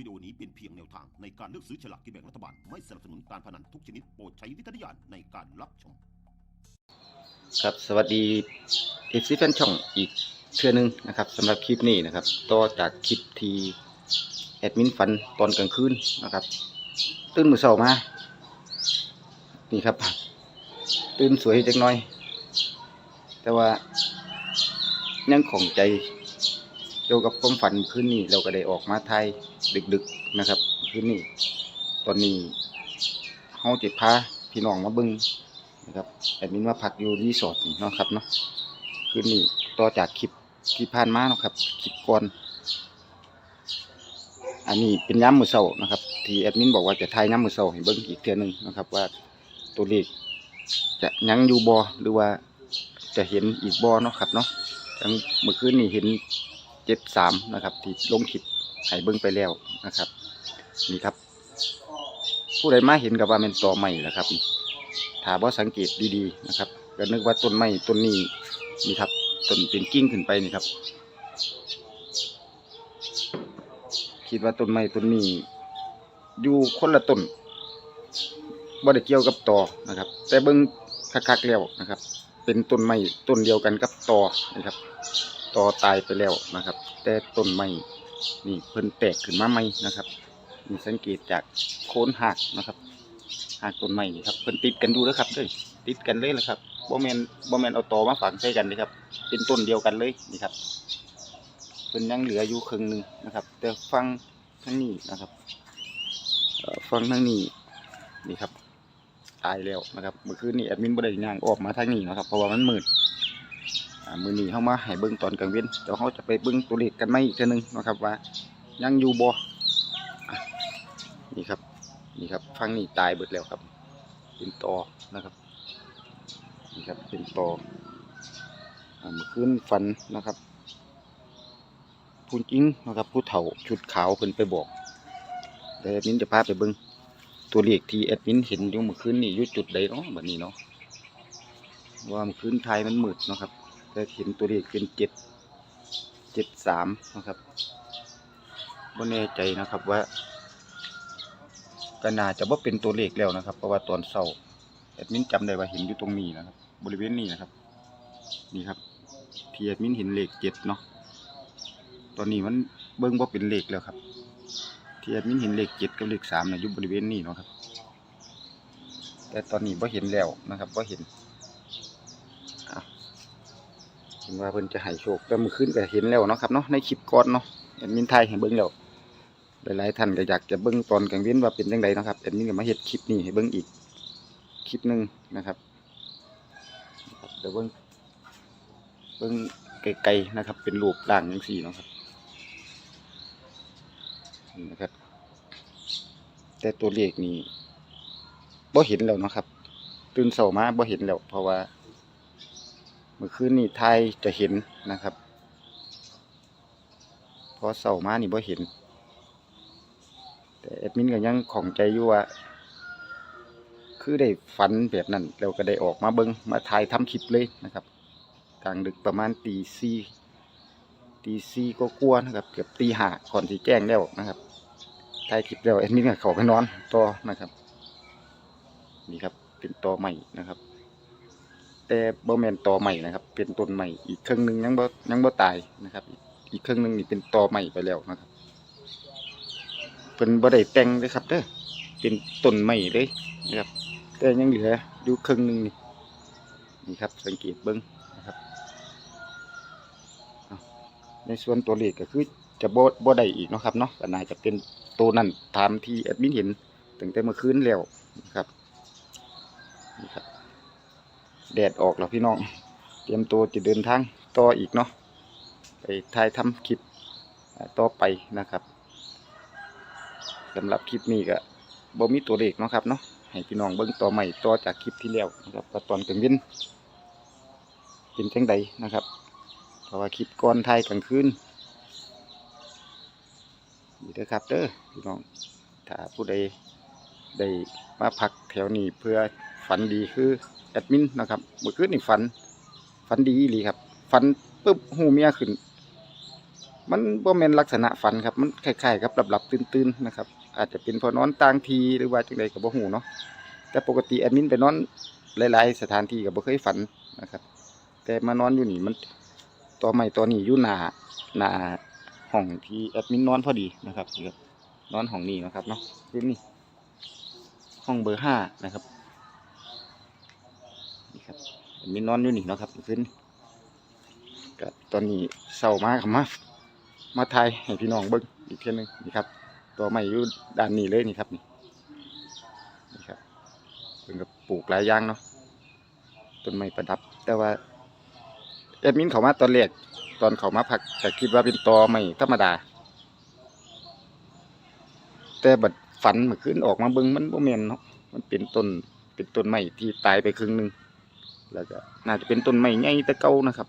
วิดีโอนี้เป็นเพียงแนวทางในการเลือกซื้อฉลากกินแบ่งรัฐบาล ไม่สนับสนุนการพนันทุกชนิดโปรดใช้วิจารณญาณในการรับชม ครับสวัสดีเอฟซีแฟนช่องอีกเทื่อนึงนะครับสำหรับคลิปนี้นะครับต่อจากคลิปที่แอดมินฝันตอนกลางคืนนะครับ ตื่นมือเช้ามานี่ครับ ตื่นสวยจักหน่อย แต่ว่ายังของใจ กี่ยวกับความฝันคืนนี้เราก็ได้ออกมาไทยดึกๆนะครับคืนนี้ตอนนี้เฮาจะพาพี่น้องมาเบิ่งนะครับแอดมินว่าพักอยู่รีสอร์ทนี่เนาะครับเนาะคืนนี้ต่อจากคลิปที่ผ่านมาเนาะครับคลิปก่อนอันนี้เป็นย้ำมือเสานะครับที่แอดมินบอกว่าจะทายย้ำมือเสาให้เบิ้งอีกเทือหนึงนะครับว่าตัวเลขจะยังอยู่บอหรือว่าจะเห็นอีกบอเนาะครับเนาะทั้งเมื่อคืนนี้เห็น เจ็ดสามนะครับ ที่ลงคลิปให้เบิ้งไปแล้วนะครับ นี่ครับ ผู้ใดมาเห็นกับว่าเป็นตอใหม่แล้วครับถ้าบ่สังเกตดีๆนะครับก็นึกว่าต้นไม้ต้นนี้นี่ครับต้นเป็นกิ่งขึ้นไปนี่ครับ คิดว่าต้นไม้ต้นนี้อยู่คนละต้นบ่ได้เกี่ยวกับตอนะครับ แต่เบิ่งคักๆแล้วนะครับ เป็นต้นไม้ต้นเดียวกันกับตอนะครับ ตอตายไปแล้วนะครับ แต่ต้นไม้นี่เพิ่นแตกขึ้นมาใหม่นะครับมีสังเกตจากโคนหักนะครับหากต้นไม้นี่ครับเพิ่นติดกันดูนะครับเด้ยติดกันเลยนะครับบ่แมนบ่แมนเอาตอมาฝังใส่กันเลยครับ เป็นต้นเดียวกันเลยนี่ครับเพิ่นยังเหลืออยู่ครึ่งหนึงนะครับ แต่ฟังทางนี้นะครับเอ่อฟังทางนี้นี่ครับตายแล้วนะครับเมื่อคืนนี้แอดมินบ่ได้ย่างออกมาทางนี้นะครับ เพราะว่ามันมืดอ่า มือนี้เฮามาให้เบิ่งตอนกลางเว้นเดี๋ยวเฮาจะไปเบิ่งตัวเลขกันใหม่อีกทื่อนึงนะครับว่า ยังอยู่บ่นี่ครับนี่ครับฟังนี่ตายเบิดแล้วครับ เป็นตอนะครับนี่ครับเป็นตอเมื่อคืนฝันนะครับผู้จริงนะครับผู้เฒ่าชุดขาวเพิ่นไปบอกเดี๋ยวแอดมินจะพาไปเบิ่งตัวเลขที่แอดมินเห็นอยู่เมื่อคืนนี่อยู่จุดใดเนาะแบัดนี้เนาะว่าเมื่อคืนไทยมันมืดนะครับ แต่เห็นตัวเลขเป็นเจ็ดเจ็ดสามนะครับบ่แน่ใจนะครับว่าก็น่าจะว่าเป็นตัวเลขแล้วนะครับ เพราะว่าตอนเศร้าแอดมินจำได้ว่าเห็นอยู่ตรงนี้นะครับ บริเวณนี้นะครับ นี่ครับที่แอดมินเห็นเลขเจ็ดเนาะตอนนี้มันเบิ้งว่าเป็นเลขแล้วครับ ที่แอดมินเห็นเลขเจ็ดกับเลขสามเนี่ยอยู่บริเวณนี้เนาะครับ แต่ตอนนี้ว่าเห็นแล้วนะครับว่าเห็นอะเห็ นว่าเพิ่นจะให้โชคแต่เมื่อคืนก็เห็นแล้วเนาะครับเนาะในคลิปก่อนเนาะแอดมินไทยให้เบิ้งแล้วหลายๆท่านก็อยากจะเบิ้งตอนกลางเว้นว่าเป็นยังไงนาะครับแอดมินก็มาเฮ็ดคลิปนี้ให้เบิ้งอีกคลิปหนึ่งนะครับเดี๋ยวเบิ้งเบิ้งไกลๆนะครับ เป็นรูปร่างยังสี่เนาะครับนี่นะครับ แต่ตัวเลขนี้บ่เห็นแล้วเนาะครับตื่นเช้ามาบ่เห็นแล้วเพราะว่า มื่อคืนนี้ทยจะเห็นนะครับ พอเช้ามานี่บ่เห็น แต่แอดมินก็ยังของใจอยู่ว่า คือได้ฝันแบบนั้นแล้วก็ได้ออกมาเบิงมาถ่ายทำคลิปเลยนะครับ กลางดึกประมาณตีสี่ตีสี่ก็กลัวนะครับ เกือบตีห้าก่อนที่แจ้งแล้วนะครับถ่ายคลิปแล้วแอดมินก็เข้าไปนอนต่อนะครับ นี่ครับเป็นตอใหม่นะครับ แต่บ่แมนตอใหม่นะครับ เป็นต้นใหม่อีกครึ่งหนึ่งยังบ่ยังบ่ตายนะครับ อีกครึ่งหนึ่งนี่เป็นตอใหม่ไปแล้วนะครับเป็นบ่ได้แต่งเลยครับเด้อเป็นต้นไม้เลยนะครับ แต่ยังเหลืออยู่ครึ่งหนึ่งนี่นี่ครับ สังเกตเบิ้งนะครับในส่วนตัวเลขก็คือจะบ่บ่ได้อีกเนาะครับเนาะก็น่าจะเป็นตัวนั้นตามที่แอดมินเห็นตั้งแต่เมื่อคืนแล้วนะครับนี่ครับ แดดออกแล้วพี่น้อง เตรียมตัวจะเดินทางต่ออีกเนาะไปถ่ายทำคลิปต่อไปนะครับสำหรับคลิปนี้ก็บ่มีตัวเลขเนาะครับเนาะให้พี่น้องเบิ่งต่อใหม่ต่อจากคลิปที่แล้วนะครับว่าตอนกลางวันเป็นจังใดนะครับ เพราะว่าคลิปก่อนถ่ายกลางคืนนี่เด้อครับเด้อพี่น้องถ้าผู้ใดได้มาพักแถวนี้เพื่อฝันดีคือ แอดมินนะครับเมื่อคืนนี่ฝันฝันดีอีหลีครับฝันปุ๊บหูเมียขึ้น มันบ่แม่นลักษณะฝันครับมันคล้ายๆกับหลับๆตื่นๆนะครับ อาจจะเป็นเพอนอนต่างทีหรือว่าจังไดก็บ่ฮู้เนาะแต่ปกติแอดมินไปนอนหลายๆสถานที่ก็บ่เคยฝันนะครับ แต่มานอนอยู่นี่มันตัวใหม่ตัวนี้อยู่หน้าหน้าห้องที่แอดมินนอนพอดีนะครับนอนห้องนี้นะครับเนาะนี่ห้องเบอร์ห้านะครับ มินนอนอยู่นี่เนาะครับคืนนี้ก็ตอนนี้เศร้ามากครับมามาถ่ายให้พี่น้องเบิ่งอีกเทีนึงนี่ครับ ตัวใหม่อยู่ด้านนี้เลยนี่ครับนี่นี่ครับเพิ่นก็ปลูกหลายอย่างเนาะต้นไม้ประดับ แต่ว่าแอดมินเขามาตอนแรกตอนเขามาพักแต่คิดว่าเป็นตอไม้ธรรมดา แต่บัดฝันเมื่อคืนออกมาเบิ่งมันบ่แม่นเนาะมันเป็นต้นเป็นต้นไม้ที่ตายไปครึ่งหนึ่ง แล้วก็น่าจะเป็นต้นไม้ใหญ่แต่เก่านะครับ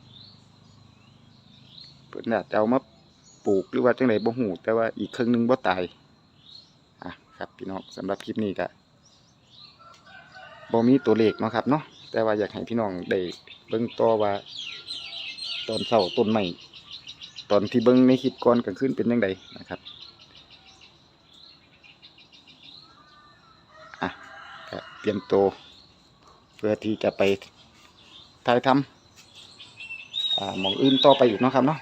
เพิ่นน่าจะเอามาปลูกหรือว่าจังไดบ่ฮู้แต่ว่าอีกครึ่งหนึงบ่ตายอะครับพี่น้องสำหรับคลิปนี้ก็บ่มีตัวเลขนะครับเนาะแต่ว่าอยากให้พี่น้องได้เบิ่งต่อว่า ตอนเช้าต้นไม้ตอนที่เบิ่งในคลิปก่อนกลางคืนเป็นจังไดนะครับอะเตรียมตัวเพื่อที่จะไป ถ่ายทำอ่าหมองอื่นต่อไปอีกเนาะครับเนาะ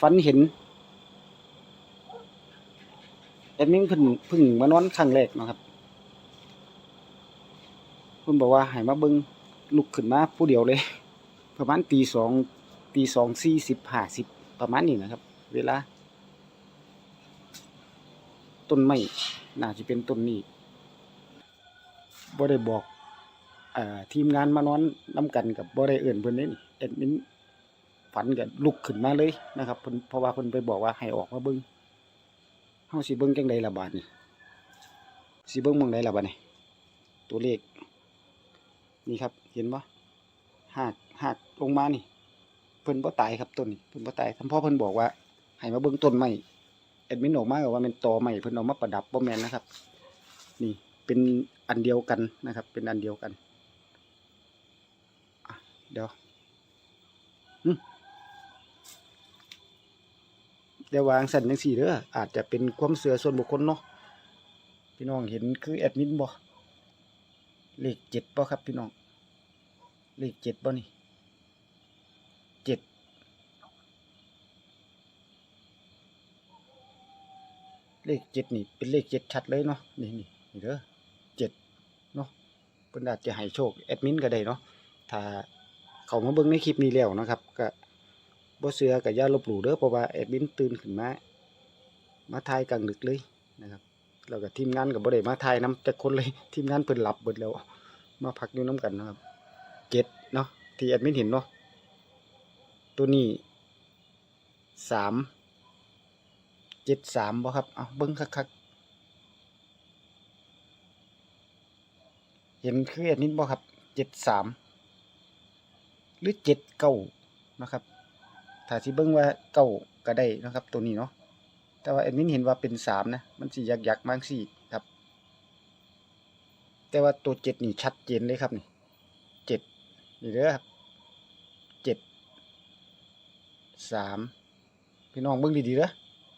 ฝันเห็นแอดมินเพิ่งเพิ่งมานอนครั้งแรกนะครับเพิ่นบอกว่าให้มาเบิ่งลุกขึ้นมาผู้เดียวเลย ประมาณตีสองตีสองสี่สิบห้าสิบประมาณนี้นะครับ เวลา ต้นไม้น่าจะเป็นต้นนี้บ่ได้บอก ทีมงานมานอนนํกันกับบ่ได้เอื่นเพิ่อนนี่แอดมินฝันก็ลุกขึ้นมาเลยนะครับเพราะว่าเพิ่นไปบอกว่าให้ออกมาเบิ่งเฮาสิเบิ่งจังไดละบาดนี้สิเบิ่งหม่องใดละบาดนี้ตัวเลขนี่ครับเห็นบ่หากหากลงมานี่ เพิ่นบ่ตายครับต้นนี้เพิ่นบ่ตายทำพ่อเพิ่นบอกว่าให้มาเบิ่งต้นไม้แอดมินออกมาก็ว่าเป็นตอไม้เพิ่นเอามาประดับบ่แมนนะครับ นี่เป็นอันเดียวกันนะครับ เป็นอันเดียวกัน เดี๋ยวได้ววางสั่นจังสี่เด้ออาจจะเป็นความเสือส่วนบุคคลเนาะพี่น้องเห็นคือแอดมินบ่เลขเจ็ดบ่ครับพี่น้อง เลขเจ็ดบ่นี่เจ็ดเลขเจ็ดนี่เป็นเลขเจ็ดชัดเลยเนาะนี่นี่นี่เด้อเจ็ดเนาะเพิ่นอาจจะให้โชคแอดมินก็ได้เนาะถ้า เขามาเบิ่งในคลิปนี้แล้วนะครับก็บ่เสือกับย่าลบหลู่เด้อเพราะว่าแอดมินตื่นขึ้นมามาถ่ายกลางดึกเลยนะครับแล้วก็ทีมงานก็บ่ได้มาถ่ายน้ำจักคนเลยทีมงานเพิ่นหลับเบิดแล้ว มาพักอยู่นํกันนะครับเจ็ดเนาะที่แอดมินเห็นเนาะตัวนี้สามเจ็ดสามบ่ครับเอาเบิ่งคักๆเห็นคือแอดมินบ่ครับเจ็ดสาม หรือเจ็ดเก้านะครับ ถ้าสิเบิ่งว่าเก้าก็ได้นะครับ ตัวนี้เนาะ แต่ว่าแอดมินเห็นว่าเป็นสามนะ มันสิยักยักๆบางสี่ครับ แต่ว่าตัวเจ็ดนี่ชัดเจนเลยครับนี่เจ็ดนี่เด้อครับเจ็ดสามพี่น้องเบิ่งดีๆเด้อ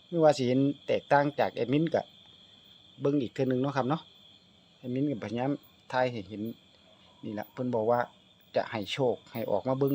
ไม่ว่าสิเห็นแตกต่างจากแอดมินกับเบิ่งอีกเทือนึงเนาะครับเนาะแอดมินก็พยายามทายให้เห็นนี่แหละเพิ่นบอกว่า จะให้โชคให้ออกมาเบึง